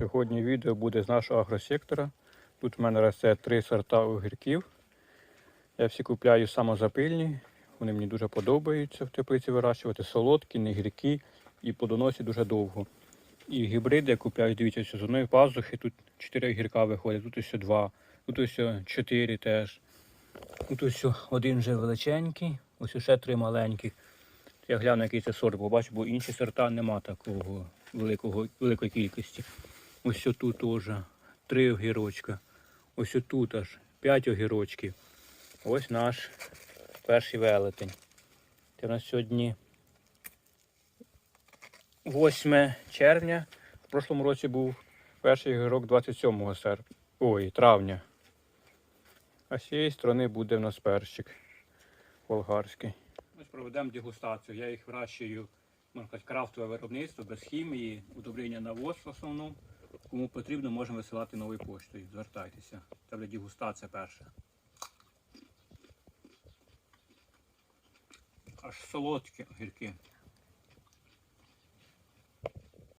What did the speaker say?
Сьогодні відео буде з нашого агросектора. Тут в мене росте три сорта огірків. Я всі купляю самозапильні. Вони мені дуже подобаються в теплиці вирощувати. Солодкі, не гіркі і плодоносять дуже довго. І гібриди я купляю, дивіться, з одної пазухи. Тут 4 огірка виходять, тут ось 2, тут ось 4 теж. Тут ось один вже величенький, ось ще три маленьких. Я гляну, який це сорт, бо бачу, бо інші сорта нема такого великого, великої кількості. Ось тут теж три огірочка. Ось тут аж п'ять огірочків. Ось наш перший велетень. Це у нас сьогодні 8 червня. В прошлому році був перший огірок 27 серпня. Ой, травня. А з цієї сторони буде в нас перчик болгарський. Ось проведемо дегустацію. Я їх вирощую, можна сказати, крафтове виробництво без хімії, удобрення навоз в основному. Кому потрібно, можемо висилати новою поштою. Звертайтеся. Це буде дегустація перша. Аж солодкі огірки.